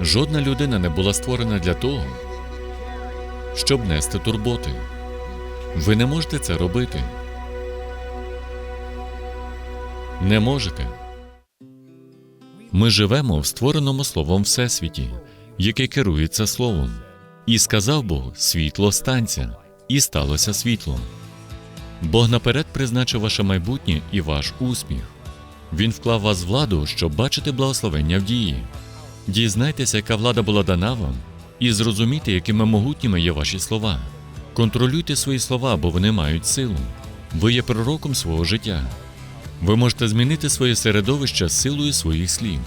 Жодна людина не була створена для того, щоб нести турботи. Ви не можете це робити. Не можете. Ми живемо в створеному словом Всесвіті, яке керується словом. І сказав Бог: світло станця, і сталося світло. Бог наперед призначив ваше майбутнє і ваш успіх. Він вклав вас владу, щоб бачити благословення в дії. Дізнайтеся, яка влада була дана вам, і зрозумійте, якими могутніми є ваші слова. Контролюйте свої слова, бо вони мають силу. Ви є пророком свого життя. Ви можете змінити своє середовище силою своїх слів.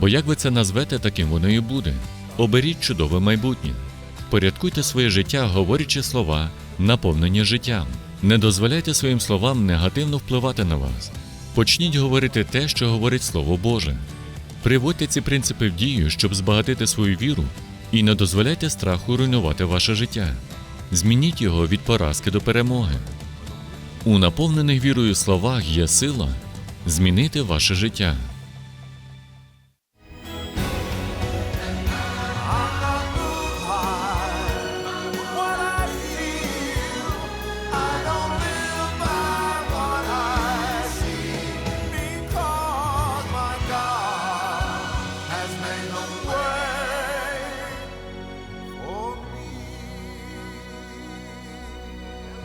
Бо як ви це назвете, таким воно і буде. Оберіть чудове майбутнє. Порядкуйте своє життя, говорячи слова, наповнені життям. Не дозволяйте своїм словам негативно впливати на вас. Почніть говорити те, що говорить Слово Боже. Приводьте ці принципи в дію, щоб збагатити свою віру, і не дозволяйте страху руйнувати ваше життя. Змініть його від поразки до перемоги. У наповнених вірою словах є сила змінити ваше життя.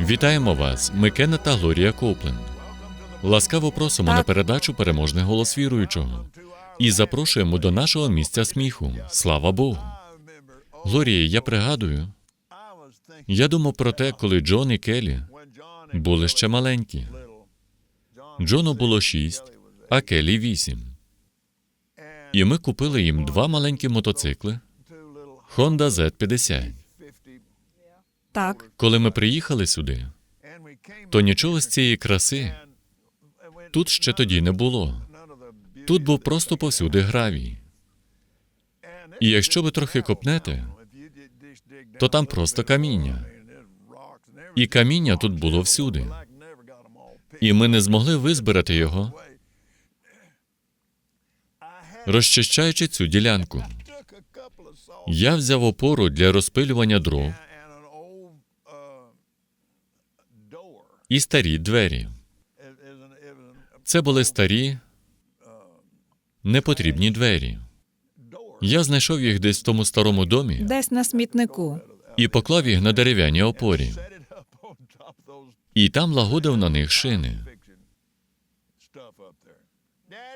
Вітаємо вас, ми Кеннет та Глорія Копленд. Ласкаво просимо на передачу Переможний голос віруючого і запрошуємо до нашого місця сміху. Слава Богу! Глорія, я пригадую, я думав про те, коли Джон і Келі були ще маленькі. Джону було шість, а Келі вісім. І ми купили їм два маленькі мотоцикли Honda Z50. Так, Коли ми приїхали сюди, то нічого з цієї краси тут ще тоді не було. Тут був просто повсюди гравій. І якщо ви трохи копнете, то там просто каміння. І каміння тут було всюди. І ми не змогли визбирати його, розчищаючи цю ділянку. Я взяв опору для розпилювання дров і старі двері. Це були старі, непотрібні двері. Я знайшов їх десь в тому старому домі десь на смітнику. і поклав їх на дерев'яній опорі. І там лагодив на них шини.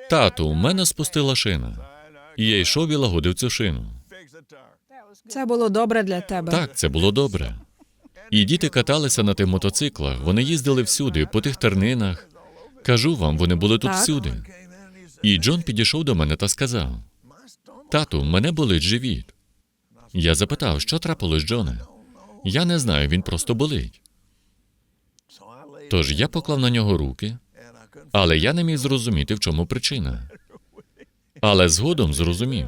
Тату, у мене спустила шина. І я йшов і лагодив цю шину. Це було добре для тебе. Так, це було добре. І діти каталися на тих мотоциклах, вони їздили всюди, по тих тернинах. Кажу вам, вони були тут Так. всюди. І Джон підійшов до мене та сказав: Тату, в мене болить живіт. Я запитав, що трапилось, Джоне? Я не знаю, він просто болить. Тож я поклав на нього руки, але я не міг зрозуміти, в чому причина. Але згодом зрозумів.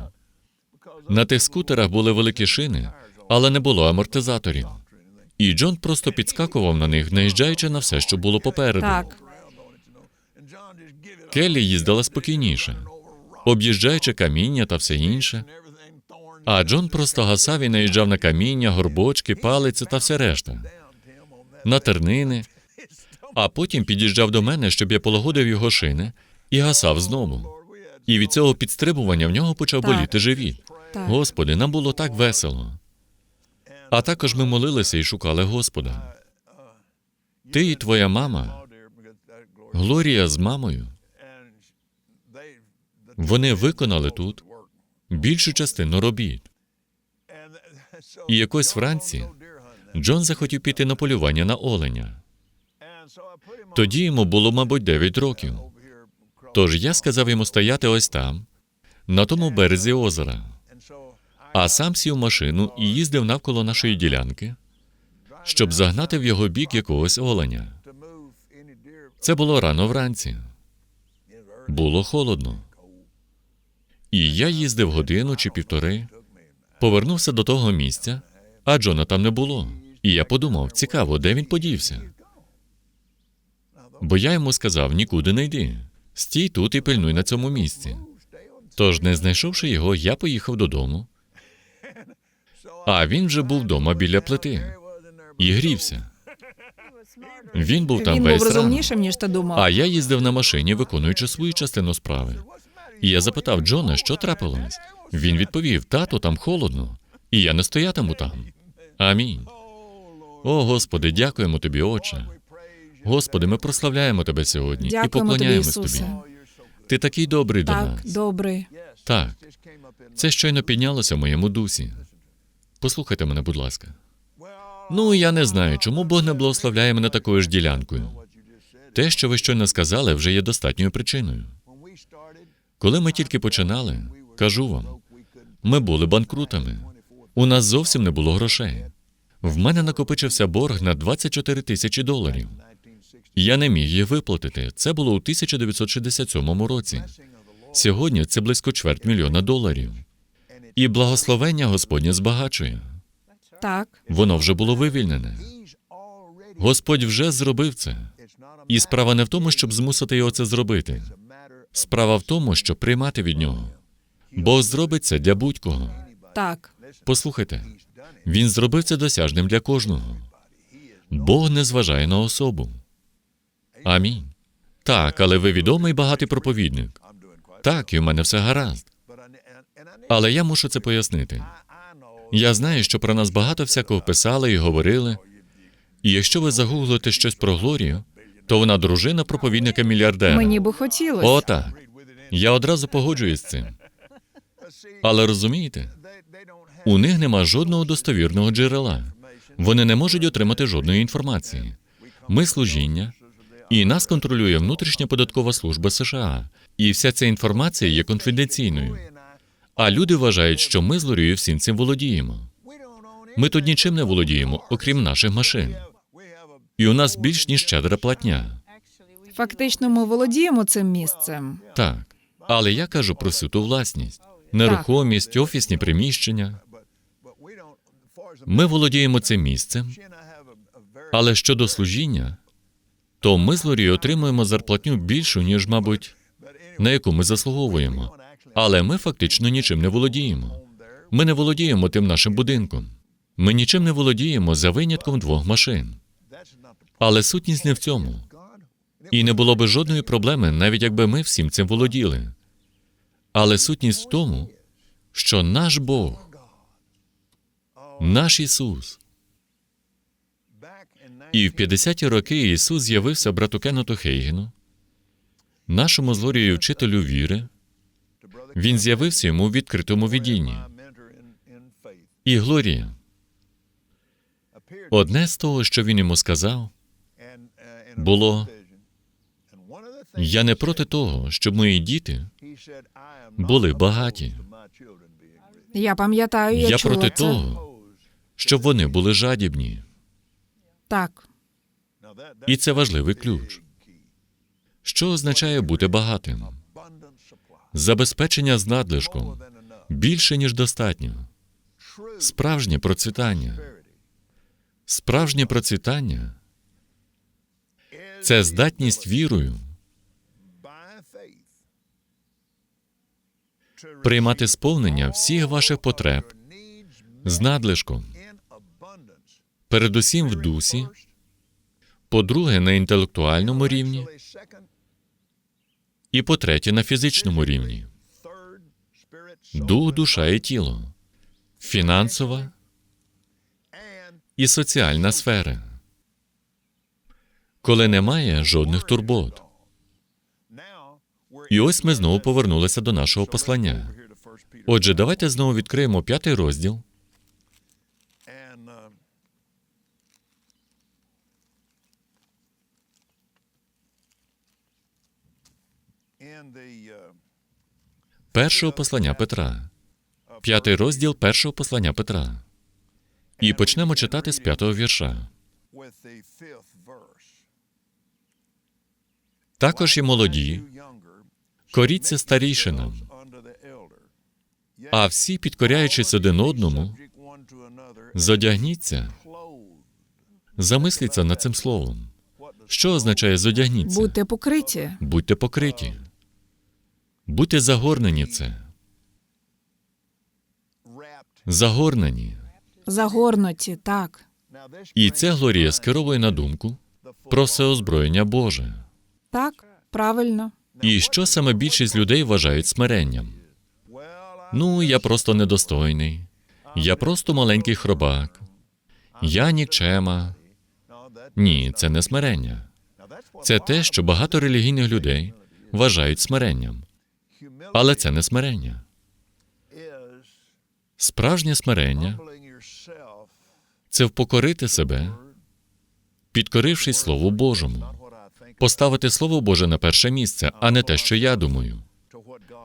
На тих скутерах були великі шини, але не було амортизаторів. І Джон просто підскакував на них, наїжджаючи на все, що було попереду. Так, Келлі їздила спокійніше, об'їжджаючи каміння та все інше. А Джон просто гасав і наїжджав на каміння, горбочки, палиці та все решта, на тернини, а потім під'їжджав до мене, щоб я полагодив його шини, і гасав знову. І від цього підстрибування в нього почав Так. боліти живіт. так. Господи, нам було так весело. А також ми молилися і шукали Господа. Ти і твоя мама, Глорія з мамою, вони виконали тут більшу частину робіт. І якось вранці Джон захотів піти на полювання на оленя. Тоді йому було, мабуть, 9 років. Тож я сказав йому стояти ось там, на тому березі озера, а сам сів машину і їздив навколо нашої ділянки, щоб загнати в його бік якогось оленя. Це було рано вранці. Було холодно. І я їздив годину чи півтори, повернувся до того місця, а Джона там не було. І я подумав, цікаво, де він подівся. Бо я йому сказав: нікуди не йди. Стій тут і пильнуй на цьому місці. Тож, не знайшовши його, я поїхав додому, а він вже був вдома біля плити і грівся. Він був там Він весь був розумнішим, ніж ти думав. А я їздив на машині, виконуючи свою частину справи. І я запитав Джона, що трапилось. Він відповів: тато, там холодно, і я не стоятиму там. Амінь. О, Господи, дякуємо тобі, Отче. Господи, ми прославляємо тебе сьогодні і Дякуємо тобі, поклоняємось Ісусе. тобі. Ти такий добрий до Так, нас. добрий. Так, це щойно піднялося в моєму дусі. Послухайте мене, будь ласка. Ну, я не знаю, чому Бог не благословляє мене такою ж ділянкою. Те, що ви щойно сказали, вже є достатньою причиною. Коли ми тільки починали, кажу вам, ми були банкрутами. У нас зовсім не було грошей. В мене накопичився борг на 24 тисячі доларів. Я не міг їх виплатити. Це було у 1967 році. Сьогодні це близько чверть мільйона доларів. І благословення Господнє збагачує. Так. Воно вже було вивільнене. Господь вже зробив це. І справа не в тому, щоб змусити його це зробити. Справа в тому, щоб приймати від нього. Бог зробить це для будь-кого. Так. Послухайте, він зробив це досяжним для кожного. Бог не зважає на особу. Амінь. Так, але ви відомий багатий проповідник. Так, і в мене все гаразд. Але я мушу це пояснити. Я знаю, що про нас багато всякого писали і говорили. І якщо ви загуглите щось про Глорію, то вона дружина проповідника мільярдера. Мені би хотілося. О, так. Я одразу погоджуюсь з цим. Але розумієте, у них нема жодного достовірного джерела. Вони не можуть отримати жодної інформації. Ми служіння, і нас контролює внутрішня податкова служба США. І вся ця інформація є конфіденційною. А люди вважають, що ми з Лорією всім цим володіємо. Ми тут нічим не володіємо, окрім наших машин. І у нас більш ніж щедра платня. Фактично, ми володіємо цим місцем. Так. Але я кажу про всю ту власність, нерухомість, офісні приміщення. Ми володіємо цим місцем, але щодо служіння, то ми з Лорі отримуємо зарплатню більшу, ніж, мабуть, на яку ми заслуговуємо. Але ми фактично нічим не володіємо. Ми не володіємо тим нашим будинком. Ми нічим не володіємо за винятком двох машин. Але сутність не в цьому. І не було би жодної проблеми, навіть якби ми всім цим володіли. Але сутність в тому, що наш Бог, наш Ісус, і в 50-ті роки Ісус з'явився брату Кеннету Хейгену, нашому з Лорією вчителю віри. Він з'явився йому в відкритому видінні. І Глорія, одне з того, що він йому сказав, було я не проти того, щоб мої діти були багаті. Я пам'ятаю, я, Я чула проти це. того, щоб вони були жадібні. Так. І це важливий ключ. Що означає бути багатим? Забезпечення з надлишком більше, ніж достатньо. Справжнє процвітання. Справжнє процвітання це здатність вірою приймати сповнення всіх ваших потреб з надлишком, передусім в дусі, по-друге, на інтелектуальному рівні, і по-третє, на фізичному рівні. Дух, душа і тіло, фінансова і соціальна сфера. Коли немає жодних турбот. І ось ми знову повернулися до нашого послання. Отже, давайте знову відкриємо п'ятий розділ. Першого послання Петра. П'ятий розділ першого послання Петра. І почнемо читати з п'ятого вірша. Також і молоді, коріться старійшинам, а всі, підкоряючись один одному, зодягніться, замисліться над цим словом. Що означає зодягніться? Будьте покриті. Будьте покриті. Будьте загорнені в це. загорнені. Загорнуті, так. І це Глорія скеровує на думку про всеозброєння Боже. Так, правильно. І що саме більшість людей вважають смиренням? Ну, я просто недостойний. Я просто маленький хробак. Я нікчема. Ні, це не смирення. Це те, що багато релігійних людей вважають смиренням. Але це не смирення. Справжнє смирення це впокорити себе, підкорившись Слову Божому, поставити Слово Боже на перше місце, а не те, що я думаю.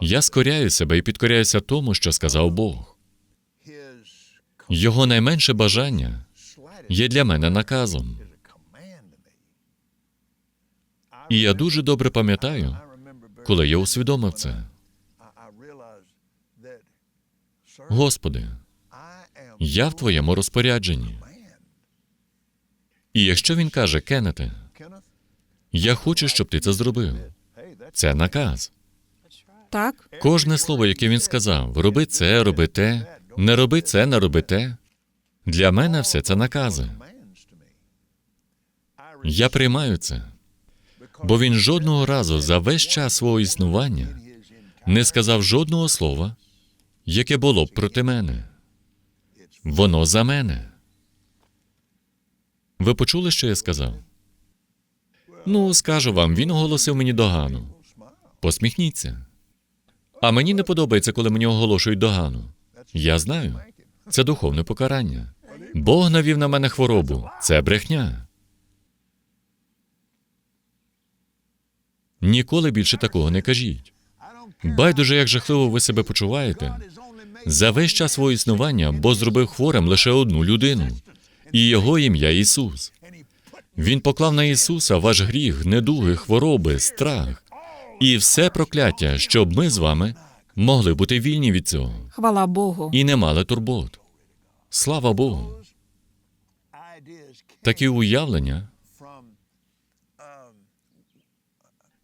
Я скоряю себе і підкоряюся тому, що сказав Бог. Його найменше бажання є для мене наказом. І я дуже добре пам'ятаю, коли я усвідомив це. Господи, я в твоєму розпорядженні. І якщо він каже, Кеннете, я хочу, щоб ти це зробив. Це наказ. Так, Кожне слово, яке він сказав, роби це, роби те, не роби це, не роби те. Для мене все це накази. Я приймаю це, бо він жодного разу за весь час свого існування не сказав жодного слова, яке було б проти мене. Воно за мене. Ви почули, що я сказав? Ну, скажу вам, він оголосив мені догану. Посміхніться. А мені не подобається, коли мені оголошують догану. Я знаю. Це духовне покарання. Бог навів на мене хворобу. Це брехня. Ніколи більше такого не кажіть. Байдуже, як жахливо ви себе почуваєте. За весь час свого існування Бог зробив хворим лише одну людину, і його ім'я Ісус. Він поклав на Ісуса ваш гріх, недуги, хвороби, страх і все прокляття, щоб ми з вами могли бути вільні від цього хвала Богу. і не мали турбот. Слава Богу! Такі уявлення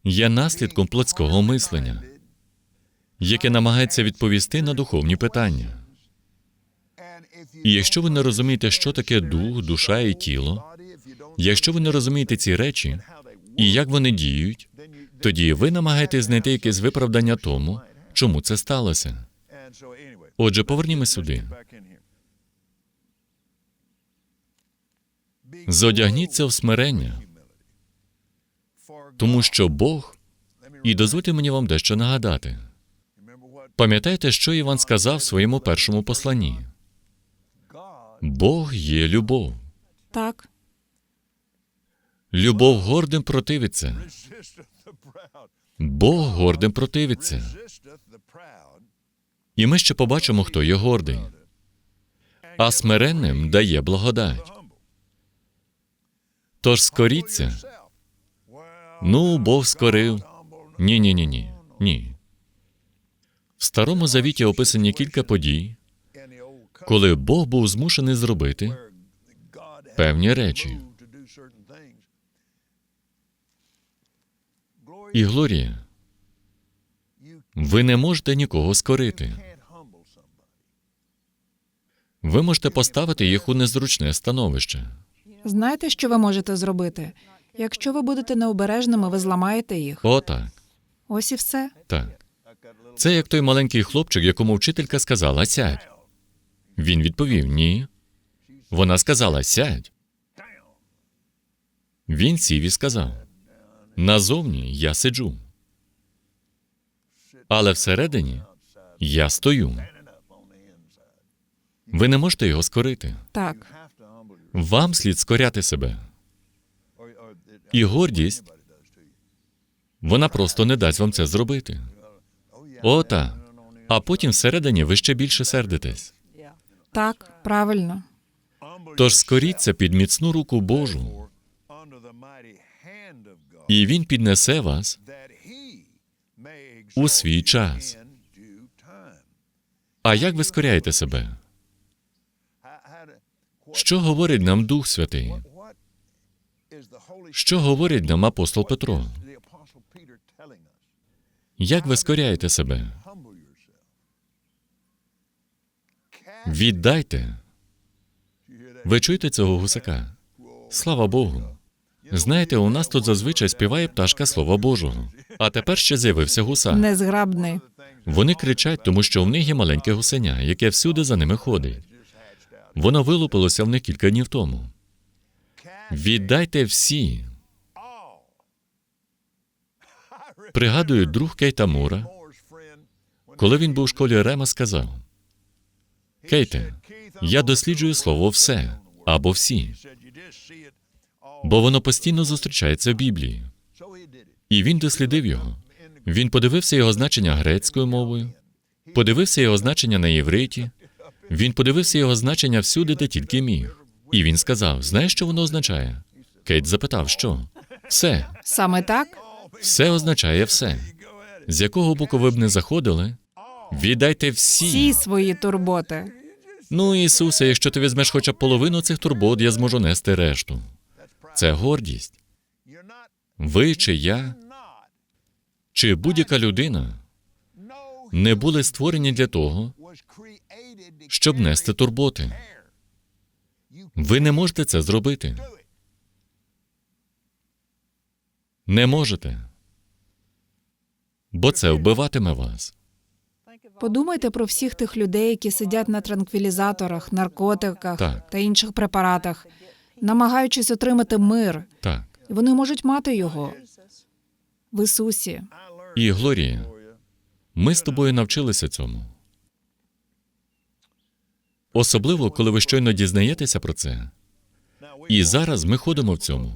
є наслідком плотського мислення, яке намагається відповісти на духовні питання. І якщо ви не розумієте, що таке дух, душа і тіло, якщо ви не розумієте ці речі і як вони діють, тоді ви намагаєтесь знайти якесь виправдання тому, чому це сталося. Отже, повернімо сюди. Зодягніться в смирення, тому що Бог, і дозвольте мені вам дещо нагадати. Пам'ятаєте, що Іван сказав в своєму першому посланні? Бог є любов. Так, Любов гордим противиться. Бог гордим противиться. І ми ще побачимо, хто є гордий. А смиренним дає благодать. Тож скоріться. Ну, Бог скорив. Ні, ні, ні, ні. Ні. В старому завіті описані кілька подій, коли Бог був змушений зробити певні речі. І Глорія, ви не можете нікого скорити. Ви можете поставити їх у незручне становище. знаєте, що ви можете зробити? Якщо ви будете необережними, ви зламаєте їх. Отак, Ось і все. так. Це як той маленький хлопчик, якому вчителька сказала сядь. Він відповів ні. Вона сказала сядь. Він сів і сказав: Назовні я сиджу. Але всередині я стою. Ви не можете його скорити. Так, Вам слід скоряти себе. І гордість вона просто не дасть вам це зробити. Ота. А потім всередині ви ще більше сердитесь. так, правильно. Тож скоріться під міцну руку Божу, і Він піднесе вас у свій час. А як ви скоряєте себе? Що говорить нам Дух Святий? Що говорить нам апостол Петро? Як ви скоряєте себе? Віддайте. Ви чуєте цього гусака? Слава Богу. Знаєте, у нас тут зазвичай співає пташка Слова Божого. А тепер ще з'явився гуса. Незграбний. Вони кричать, тому що в них є маленьке гусеня, яке всюди за ними ходить. Воно вилупилося в них кілька днів тому. Віддайте всі. Пригадую, друг Кейта Мура, коли він був у школі Рема, сказав: Кейте, я досліджую слово все або всі, бо воно постійно зустрічається в Біблії. І він дослідив його. Він подивився його значення грецькою мовою, подивився його значення на євриті, він подивився його значення всюди, де тільки міг. І він сказав: Знаєш, що воно означає? Кейт запитав, що? Все, Саме так? Все означає все. З якого боку ви б не заходили, віддайте всі. Всі свої турботи. Ну, Ісусе, якщо ти візьмеш хоча б половину цих турбот, я зможу нести решту. Це гордість. Ви чи я, чи будь-яка людина не були створені для того, щоб нести турботи. Ви не можете це зробити. Не можете. Бо це вбиватиме вас. Подумайте про всіх тих людей, які сидять на транквілізаторах, наркотиках Так. та інших препаратах, намагаючись отримати мир. Так. І вони можуть мати його в Ісусі. І Глорія, ми з тобою навчилися цьому. Особливо, коли ви щойно дізнаєтеся про це. І зараз ми ходимо в цьому,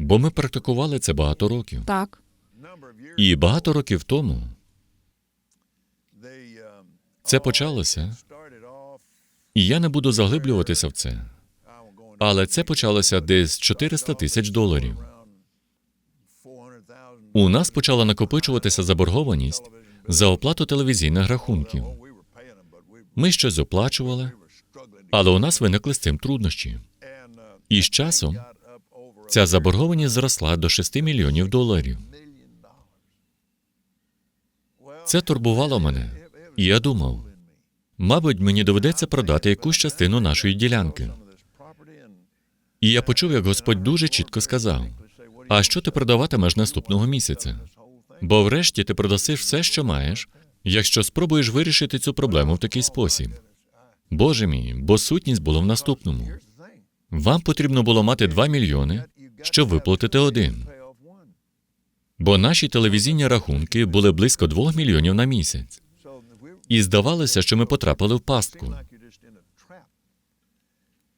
бо ми практикували це багато років. Так, І багато років тому це почалося, і я не буду заглиблюватися в це. Але це почалося десь 400 тисяч доларів. У нас почала накопичуватися заборгованість за оплату телевізійних рахунків. Ми щось оплачували, але у нас виникли з цим труднощі. І з часом ця заборгованість зросла до 6 мільйонів доларів. Це турбувало мене, і я думав, мабуть, мені доведеться продати якусь частину нашої ділянки. І я почув, як Господь дуже чітко сказав: А що ти продаватимеш наступного місяця? Бо врешті ти продасиш все, що маєш, якщо спробуєш вирішити цю проблему в такий спосіб. Боже мій, бо сутність була в наступному. Вам потрібно було мати 2 мільйони, щоб виплатити один. Бо наші телевізійні рахунки були близько 2 мільйонів на місяць. І здавалося, що ми потрапили в пастку.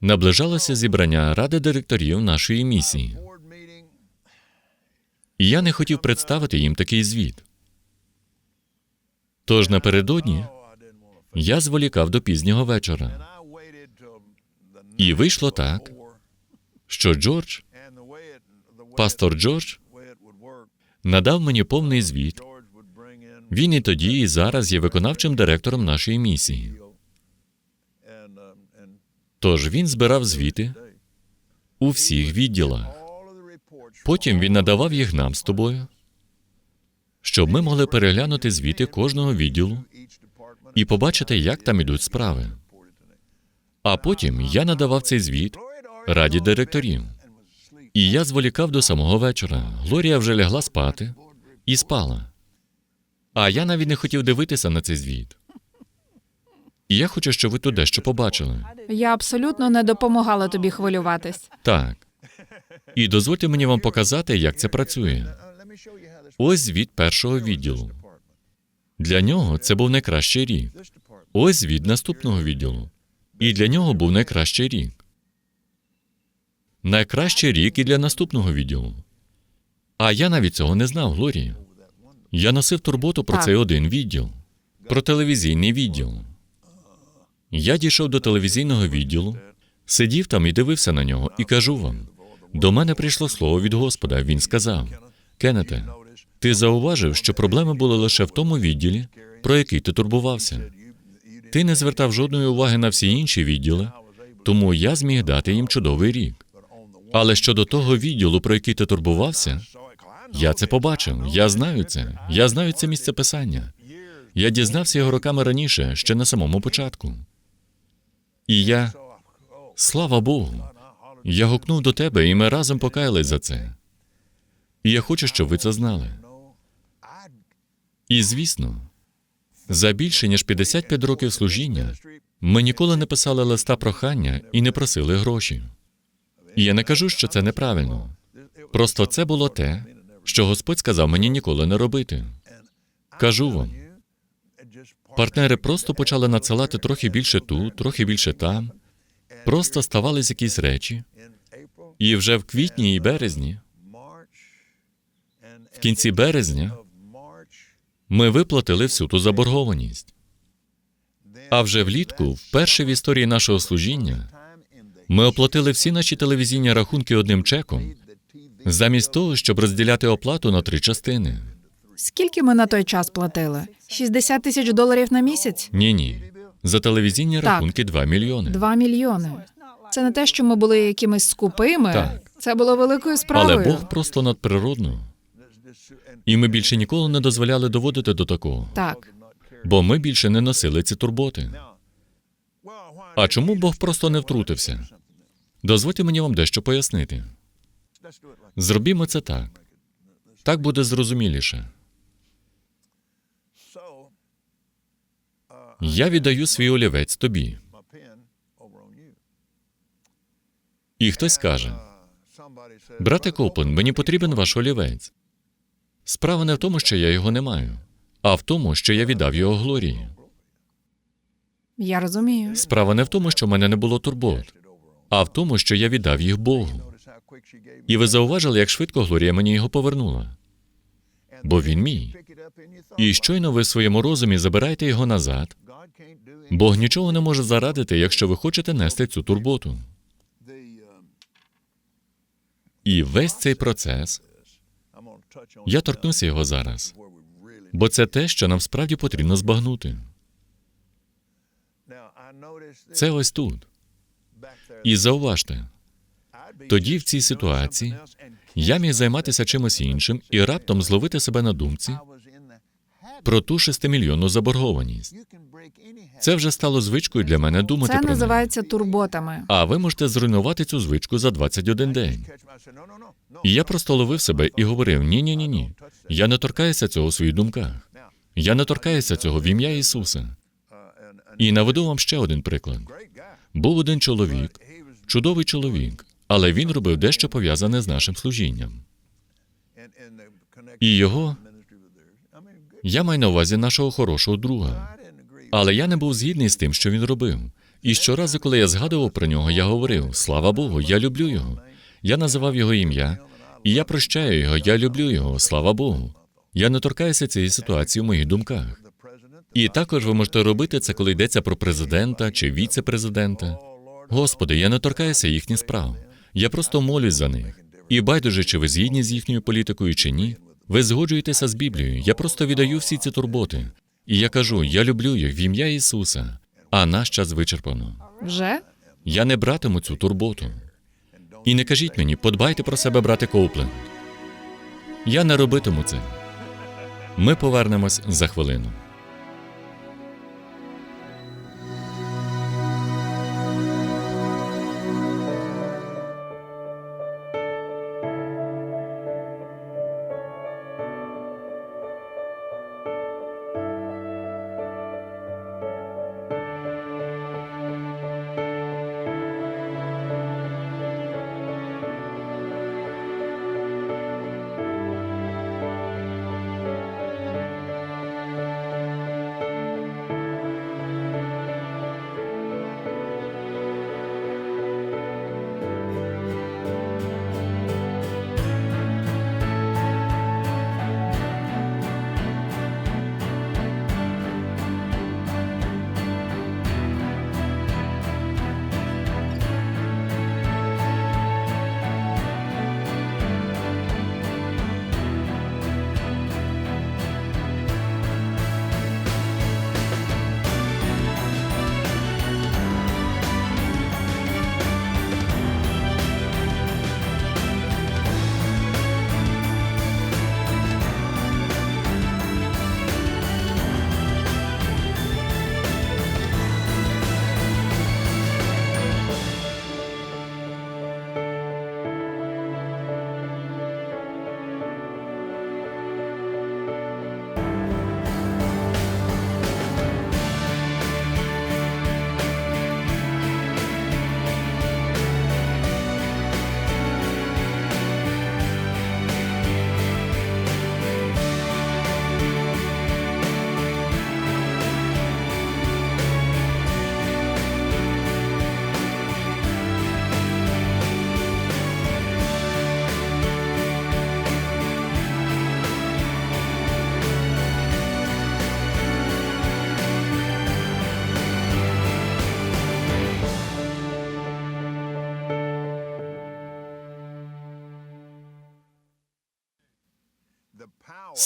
Наближалося зібрання ради директорів нашої місії. І я не хотів представити їм такий звіт. Тож напередодні я зволікав до пізнього вечора. І вийшло так, що Джордж, пастор Джордж, надав мені повний звіт. Він і тоді, і зараз є виконавчим директором нашої місії. Тож він збирав звіти у всіх відділах. Потім він надавав їх нам з тобою, щоб ми могли переглянути звіти кожного відділу і побачити, як там ідуть справи. А потім я надавав цей звіт раді директорів. І я зволікав до самого вечора. Глорія вже лягла спати і спала. А я навіть не хотів дивитися на цей звіт. І я хочу, щоб ви тут дещо побачили. я абсолютно не допомагала тобі хвилюватись. Так. І дозвольте мені вам показати, як це працює. Ось звіт першого відділу. Для нього це був найкращий рік. Ось звіт наступного відділу. І для нього був найкращий рік. Найкращий рік і для наступного відділу. А я навіть цього не знав, Глорія. Я носив турботу про Так. цей один відділ, про телевізійний відділ. Я дійшов до телевізійного відділу, сидів там і дивився на нього, і кажу вам: до мене прийшло слово від Господа. Він сказав: Кеннете, ти зауважив, що проблеми були лише в тому відділі, про який ти турбувався. Ти не звертав жодної уваги на всі інші відділи, тому я зміг дати їм чудовий рік. Але щодо того відділу, про який ти турбувався, я це побачив. Я знаю це. Я знаю це місце писання. Я дізнався його роками раніше, ще на самому початку. І я, слава Богу, я гукнув до тебе, і ми разом покаялись за це. І я хочу, щоб ви це знали. І звісно, за більше ніж 55 років служіння ми ніколи не писали листа прохання і не просили гроші. Я не кажу, що це неправильно. Просто це було те, що Господь сказав мені ніколи не робити. Кажу вам, партнери просто почали надсилати трохи більше тут, трохи більше там. Просто ставались якісь речі, і вже в квітні і березні, в кінці березня, ми виплатили всю ту заборгованість. А вже влітку, вперше в історії нашого служіння, ми оплатили всі наші телевізійні рахунки одним чеком, замість того, щоб розділяти оплату на три частини. Скільки ми на той час платили? 60 тисяч доларів на місяць? Ні, ні. За телевізійні Так. рахунки 2 мільйони. Два мільйони. Це не те, що ми були якимись скупими. Так. Це було великою справою. Але Бог просто надприродно. І ми більше ніколи не дозволяли доводити до такого, Так. бо ми більше не носили ці турботи. А чому Бог просто не втрутився? Дозвольте мені вам дещо пояснити. Зробімо це так. Так буде зрозуміліше. Я віддаю свій олівець тобі. І хтось каже: Брате Коплен, мені потрібен ваш олівець. Справа не в тому, що я його не маю, а в тому, що я віддав його Глорії. Я розумію. Справа не в тому, що в мене не було турбот, а в тому, що я віддав їх Богу. І ви зауважили, як швидко Глорія мені його повернула. Бо він мій. І щойно ви в своєму розумі забираєте його назад. Бог нічого не може зарадити, якщо ви хочете нести цю турботу. І весь цей процес, я торкнуся його зараз, бо це те, що нам справді потрібно збагнути. Це ось тут. І зауважте, тоді в цій ситуації я міг займатися чимось іншим і раптом зловити себе на думці про ту шестимільйонну заборгованість. Це вже стало звичкою для мене думати Це про неї. називається турботами. А ви можете зруйнувати цю звичку за 21 день. І я просто ловив себе і говорив: ні, ні, ні, ні. Я не торкаюся цього у своїх думках. Я не торкаюся цього в ім'я Ісуса. І наведу вам ще один приклад. Був один чоловік, чудовий чоловік, але він робив дещо пов'язане з нашим служінням. І його я маю на увазі нашого хорошого друга. Але я не був згідний з тим, що він робив. І щоразу, коли я згадував про нього, я говорив: слава Богу, я люблю його. Я називав його ім'я, і я прощаю його, я люблю його, слава Богу. Я не торкаюся цієї ситуації в моїх думках. І також ви можете робити це, коли йдеться про президента чи віце-президента. Господи, я не торкаюся їхніх справ. Я просто молюсь за них. І байдуже, чи ви згідні з їхньою політикою чи ні, ви згоджуєтеся з Біблією. Я просто віддаю всі ці турботи. І я кажу: я люблю їх в ім'я Ісуса, а наш час вичерпано. Вже? Я не братиму цю турботу. І не кажіть мені, подбайте про себе, брате Коупленд. Я не робитиму це. Ми повернемось за хвилину.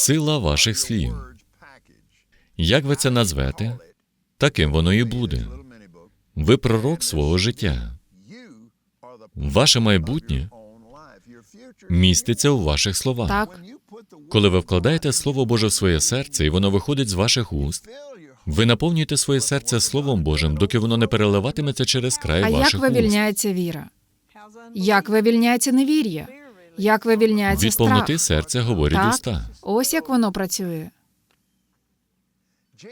Сила ваших слів. Як ви це назвете, таким воно і буде. Ви пророк свого життя. Ваше майбутнє міститься у ваших словах. Так, Коли ви вкладаєте Слово Боже в своє серце, і воно виходить з ваших уст, ви наповнюєте своє серце Словом Божим, доки воно не переливатиметься через край а як ваших уст. вивільняється віра? Як вивільняється невір'я? Як вивільняється Від страх? повноти серця говорять Так. уста. Ось як воно працює.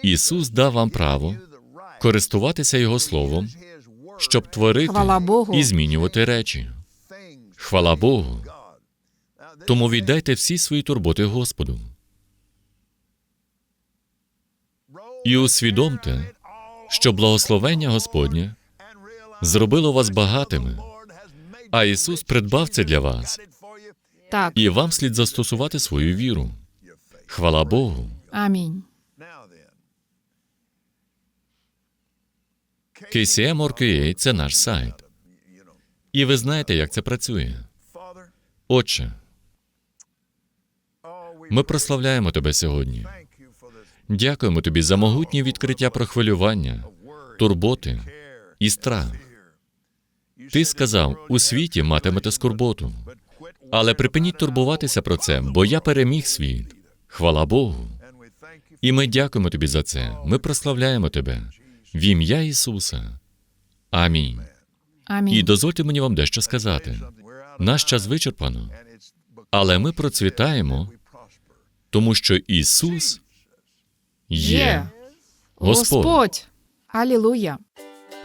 Ісус дав вам право користуватися Його Словом, щоб творити Хвала Богу. і змінювати речі. Хвала Богу. Тому віддайте всі свої турботи Господу. І усвідомте, що благословення Господнє зробило вас багатими, а Ісус придбав це для вас, Так, і вам слід застосувати свою віру. Хвала Богу. амінь. KCM.org.ua – це наш сайт. І ви знаєте, як це працює. Отче, ми прославляємо тебе сьогодні. Дякуємо тобі за могутнє відкриття про хвилювання, турботи і страх. Ти сказав, у світі матимете скорботу. Але припиніть турбуватися про це, бо я переміг світ. Хвала Богу. І ми дякуємо тобі за це. Ми прославляємо тебе в ім'я Ісуса. Амінь. Амінь. І дозвольте мені вам дещо сказати. Наш час вичерпано, але ми процвітаємо, тому що Ісус є Господь. Алілуя.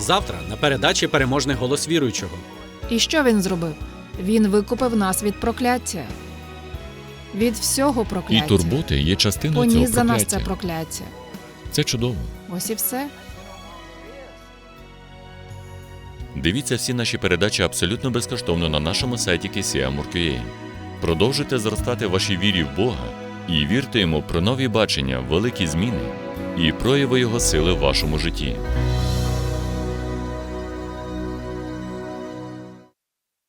Завтра на передачі переможний голос віруючого. І що він зробив? Він викупив нас від прокляття. Від всього прокляття. І турботи є частиною цього Поніс за нас це прокляття. прокляття. Це чудово. Ось і все. Дивіться всі наші передачі абсолютно безкоштовно на нашому сайті KCM.org.ua. Продовжуйте зростати в вашій вірі в Бога і вірте йому про нові бачення, великі зміни і прояви Його сили в вашому житті.